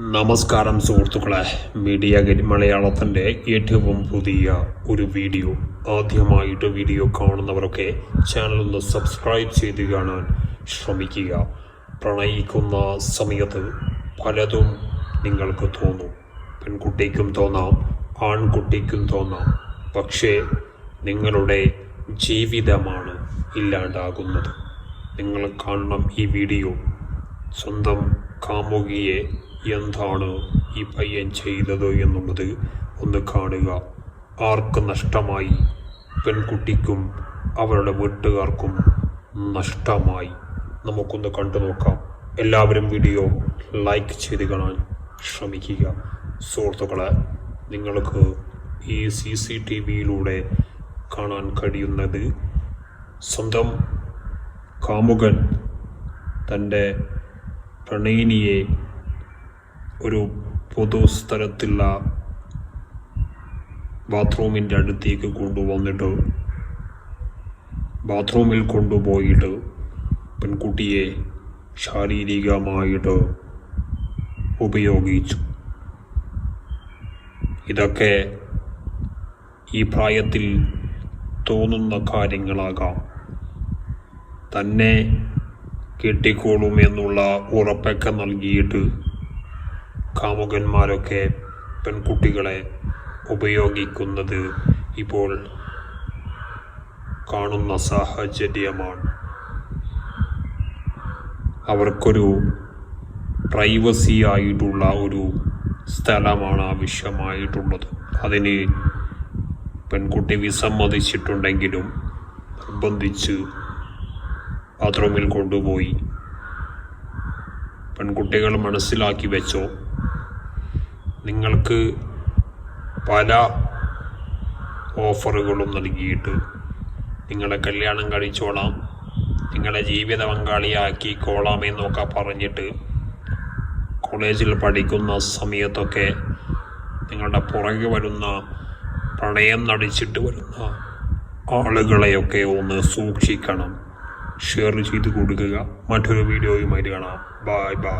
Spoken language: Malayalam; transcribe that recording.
നമസ്കാരം സുഹൃത്തുക്കളെ. മീഡിയ ഗരി മലയാളത്തിന്റെ ഏറ്റവും പുതിയ ഒരു വീഡിയോ. ആദ്യമായിട്ട് വീഡിയോ കാണുന്നവരൊക്കെ ചാനൽ ഒന്ന് സബ്സ്ക്രൈബ് ചെയ്ത് കാണാൻ ശ്രമിക്കുക. പ്രണയിക്കുന്ന സമയത്ത് പലതും നിങ്ങൾക്ക് തോന്നും. പെൺകുട്ടിക്കും തോന്നാം ആൺകുട്ടിക്കും തോന്നാം. പക്ഷേ നിങ്ങളുടെ ജീവിതമാണ് ഇല്ലാണ്ടാകുന്നത്. നിങ്ങൾ കാണണം ഈ വീഡിയോ. സ്വന്തം കാമുകിയെ എന്താണ് ഈ പയ്യൻ ചെയ്തത് എന്നുള്ളത് ഒന്ന് കാണുക. ആർക്ക് നഷ്ടമായി? പെൺകുട്ടിക്കും അവരുടെ വീട്ടുകാർക്കും നഷ്ടമായി. നമുക്കൊന്ന് കണ്ടു നോക്കാം. എല്ലാവരും വീഡിയോ ലൈക്ക് ചെയ്ത് കാണാൻ ശ്രമിക്കുക. സുഹൃത്തുക്കളെ നിങ്ങൾക്ക് ഈ സി സി ടി വിയിലൂടെ കാണാൻ കഴിയുന്നത് സ്വന്തം കാമുകൻ തന്റെ പ്രണയിനിയെ ഒരു പൊതുസ്ഥലത്തുള്ള ബാത്റൂമിന്റെ അടുത്തേക്ക് കൊണ്ടുവന്നിട്ട് ബാത്റൂമിൽ കൊണ്ടുപോയിട്ട് പെൺകുട്ടിയെ ശാരീരികമായിട്ട് ഉപയോഗിച്ചു. ഇതൊക്കെ ഈ പ്രായത്തിൽ തോന്നുന്ന കാര്യങ്ങളാകാം. തന്നെ കെട്ടിക്കോളും എന്നുള്ള ഉറപ്പൊക്കെ നൽകിയിട്ട് കാമുകന്മാരൊക്കെ പെൺകുട്ടികളെ ഉപയോഗിക്കുന്നത് ഇപ്പോൾ കാണുന്ന സാഹചര്യമാണ്. അവർക്കൊരു പ്രൈവസി ആയിട്ടുള്ള ഒരു സ്ഥലമാണ് ആവശ്യമായിട്ടുള്ളത്. അതിന് പെൺകുട്ടി വിസമ്മതിച്ചിട്ടുണ്ടെങ്കിലും നിർബന്ധിച്ച് ബാത്റൂമിൽ കൊണ്ടുപോയി. പെൺകുട്ടികൾ മനസ്സിലാക്കി വെച്ചോ? നിങ്ങൾക്ക് പല ഓഫറുകളും നൽകിയിട്ട് നിങ്ങളെ കല്യാണം കഴിച്ചോളാം നിങ്ങളെ ജീവിത പങ്കാളിയാക്കിക്കോളാം എന്നൊക്കെ പറഞ്ഞിട്ട് കോളേജിൽ പഠിക്കുന്ന സമയത്തൊക്കെ നിങ്ങളുടെ പുറകെ വരുന്ന പ്രണയം നടിച്ചിട്ട് വരുന്ന ആളുകളെയൊക്കെ ഒന്ന് സൂക്ഷിക്കണം. ഷെയർ ചെയ്ത് കൊടുക്കുക. മറ്റൊരു വീഡിയോയുമായിട്ട് കാണാം. Bye bye.